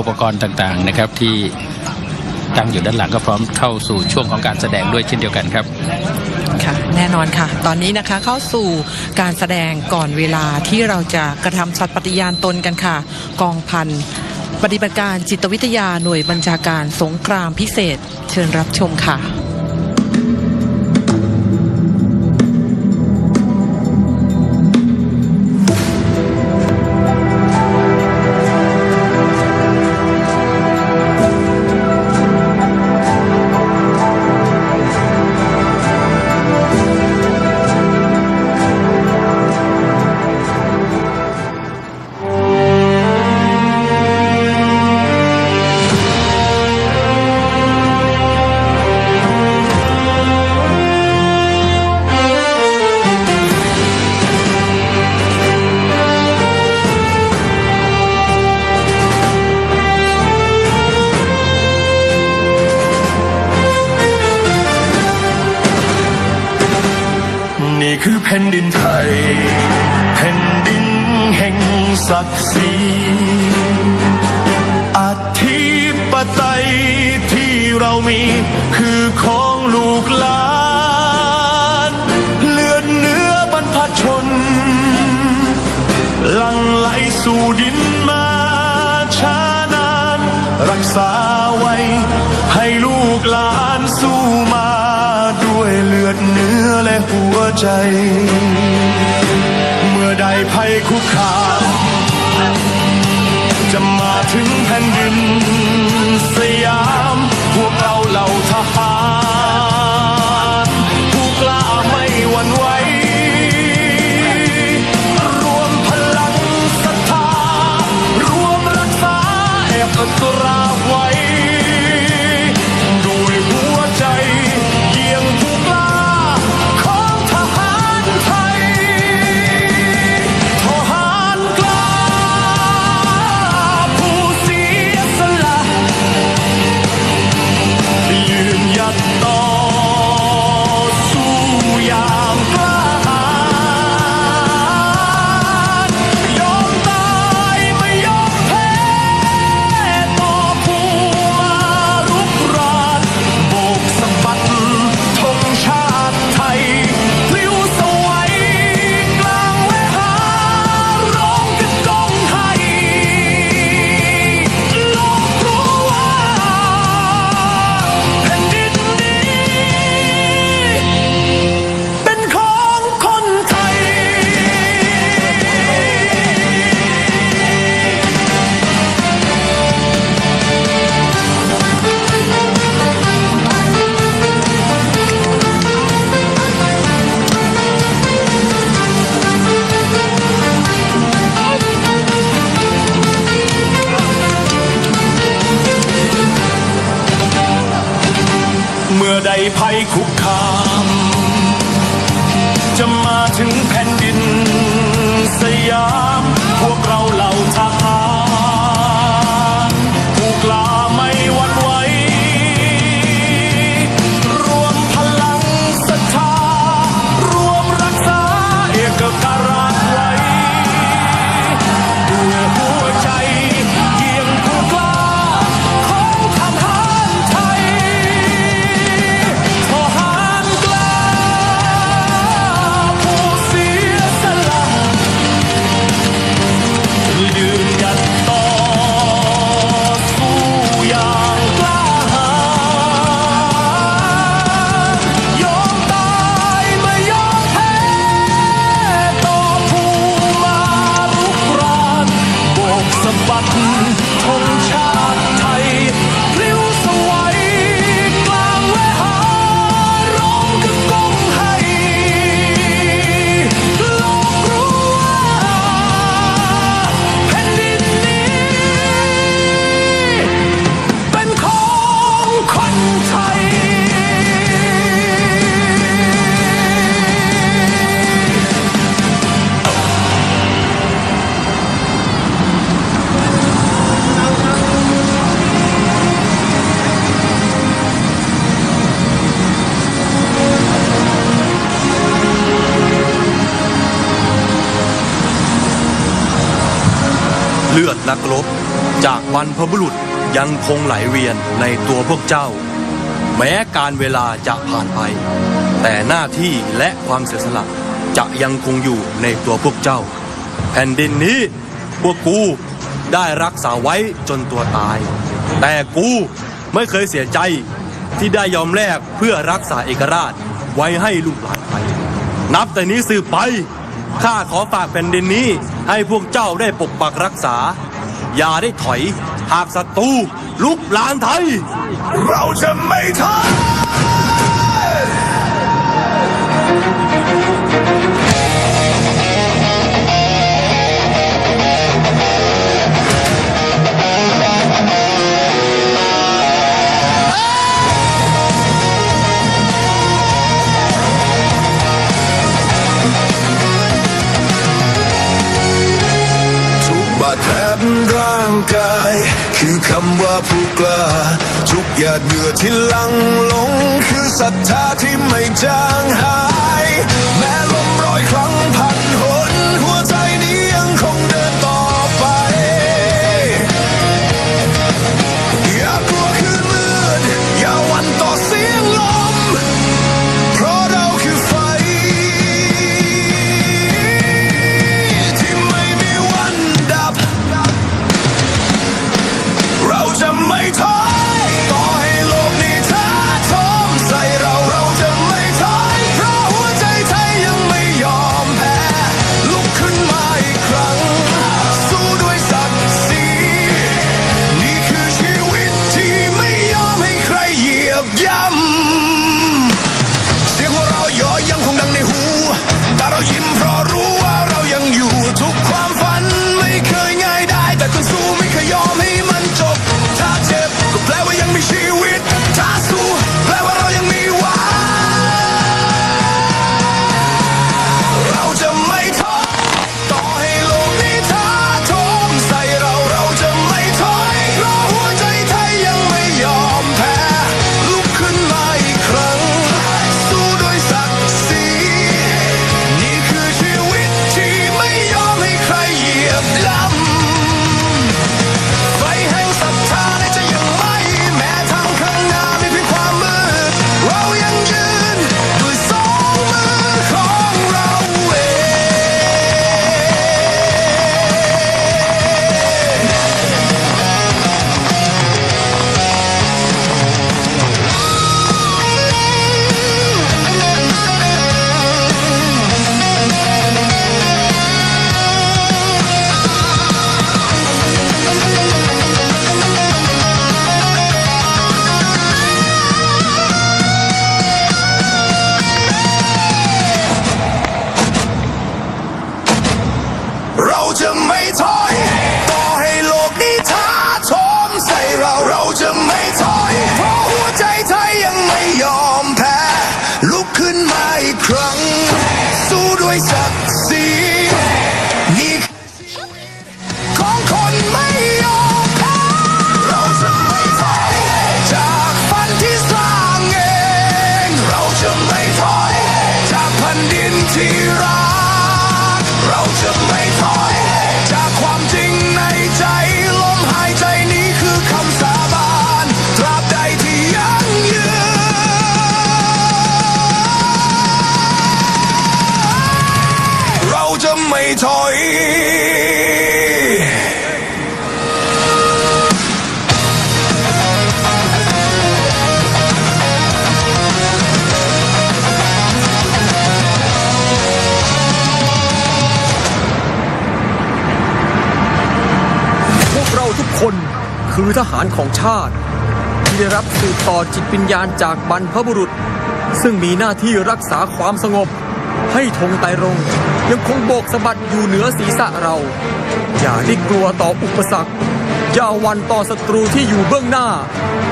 อุปกรณ์ต่างๆนะครับที่ตั้งอยู่ด้านหลังก็พร้อมเข้าสู่ช่วงของการแสดงด้วยเช่นเดียวกันครับค่ะแน่นอนค่ะ ตอนนี้นะคะเข้าสู่การแสดงก่อนเวลาที่เราจะกระทำสัตย์ปฏิญาณตนกันค่ะ กองพันปฏิบัติการจิตวิทยาหน่วยบัญชาการสงครามพิเศษ เชิญรับชมค่ะ คือแผ่นดินไทย แผ่นดินแห่งศักดิ์ศรีอธิปไตยที่เรามีคือของลูกหลานเลือดเนื้อบรรพชน หลังไหลสู่ดินมาช้านาน รักษาไว้ให้ลูกหลานสู้มา ด้วยเลือดเนื้อและหัวใจ เมื่อใดภัยคุกคามจะมาถึงแผ่นดินสยาม พวกเราเหล่าทหารผู้กล้าไม่หวั่นไหวรวมพลังศรัทธารวมรักษาแอบอัต เลือดนักรบ จากบรรพบุรุษยังคงไหลเวียนในตัวพวกเจ้า แม้การเวลาจะผ่านไป แต่หน้าที่และความเสียสละจะยังคงอยู่ในตัวพวกเจ้า แผ่นดินนี้พวกกูได้รักษาไว้จนตัวตาย แต่กูไม่เคยเสียใจที่ได้ยอมแลกเพื่อรักษาเอกราชไว้ให้ลูกหลานไทยนับแต่นี้สืบไปข้าขอฝากแผ่นดินนี้ ให้พวกเจ้าได้ปกปักรักษา อย่าได้ถอย หากศัตรูลุกลานไทย เราจะไม่ท้อ บาดแผลบร่างกาย คือคำว่าผู้กล้า ทุกหยาดเหงื่อที่ลังลง คือศรัทธาที่ไม่จางหาย แม้ลมร้อยครั้ง พวกเราทุกคนคือทหารของชาติ ที่ได้รับสืบต่อจิตวิญญาณจากบรรพบุรุษ ซึ่งมีหน้าที่รักษาความสงบ ให้ธงไตรรง ยังคงโบกสะบัดอยู่เหนือศีรษะเรา อย่าได้กลัวต่ออุปสรรค อย่าหวันต่อศัตรูที่อยู่เบื้องหน้า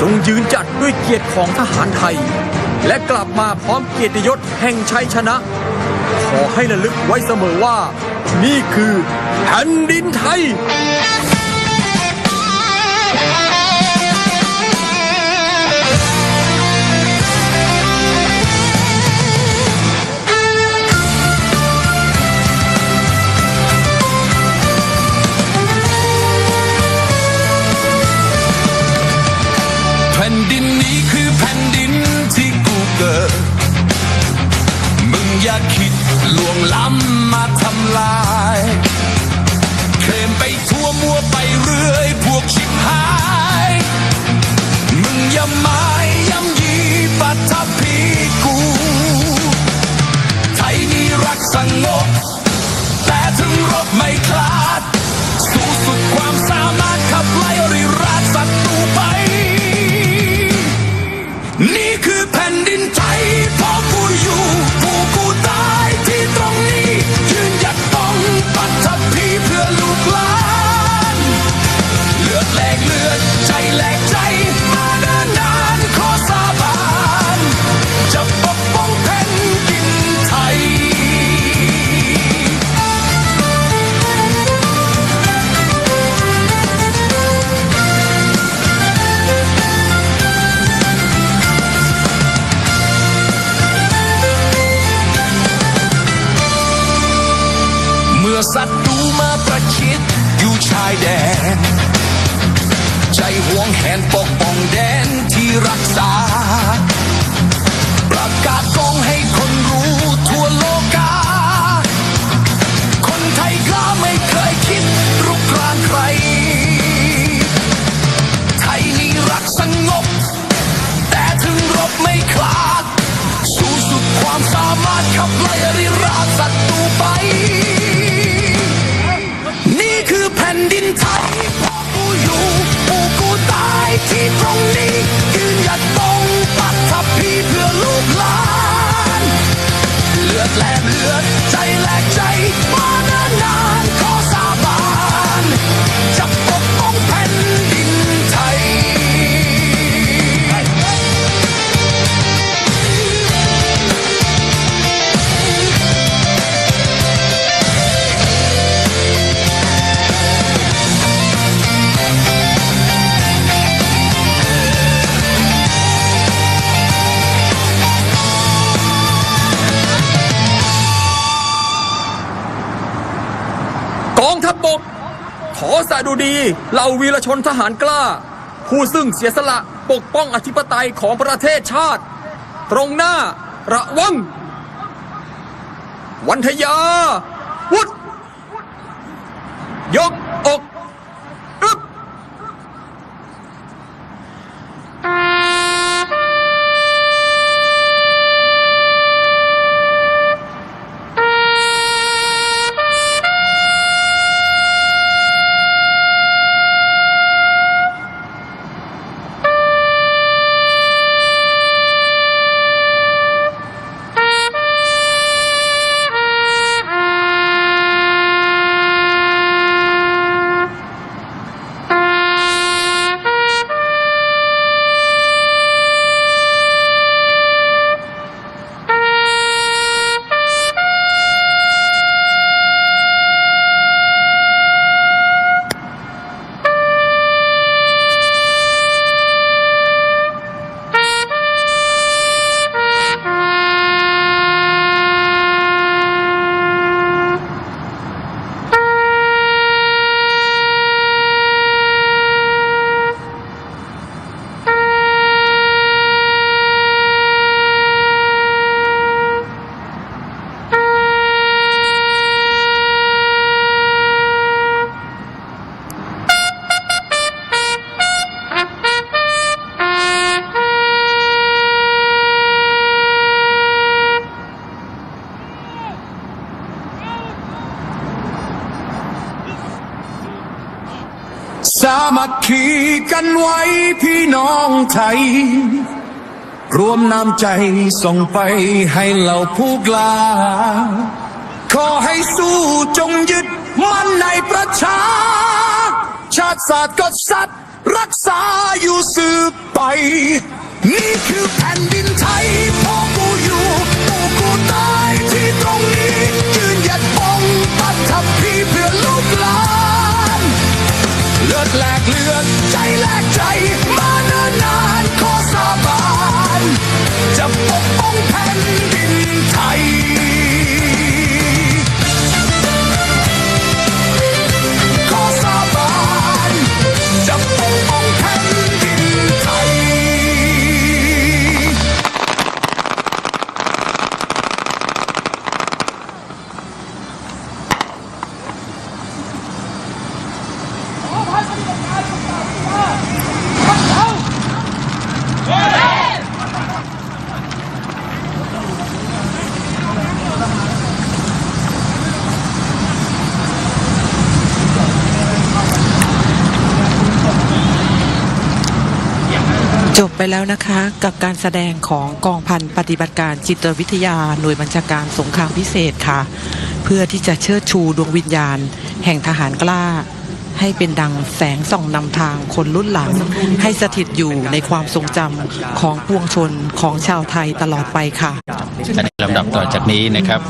จงยืนจัดด้วยเกียรติของทหารไทย และกลับมาพร้อมเกียรติยศแห่งชัยชนะ ขอให้ระลึกไว้เสมอว่า นี่คือแผ่นดินไทย แหนปกป้องแดนที่รักษา ประกาศกองให้คนรู้ทั่วโลกา คนไทยกล้าไม่เคยคิดรุกรานใคร ไทยนี่รักสงบ แต่ถึงรบไม่คลาด สู้สุดความสามารถขับไล่ริราชศัตรูไป นี่คือแผ่นดินไทยพ่อกูอยู่ายที่ องทัพบก ขอสะดุดีเหล่าวีรชนทหารกล้า ผู้ซึ่งเสียสละปกป้องอธิปไตยของประเทศชาติ ตรงหน้าระวัง วันทยา วุฒยกอก คคีกันไว้พี่น้องไทย รวมน้ำใจส่งไปให้เหล่าผู้กล้า ขอให้สู้จงยึดมั่นในประชา ชาติศาสตร์กษัตริย์รักษาอยู่สืบไป นี่คือแผ่นดินไทยพ่อ ลือดแลกเลือดใจแลกใจมานานนานขอสาบานจะปกป้องแผ่น ไปแล้วนะคะ กับการแสดงของกองพันปฏิบัติการจิตวิทยาหน่วยบัญชาการสงครามพิเศษค่ะ เพื่อที่จะเชิดชูดวงวิญญาณ แห่งทหารกล้า ให้เป็นดังแสงส่องนำทางคนรุ่นหลัง ให้สถิตอยู่ในความทรงจำของปวงชนของชาวไทยตลอดไปค่ะในลำดับต่อจากนี้นะครับ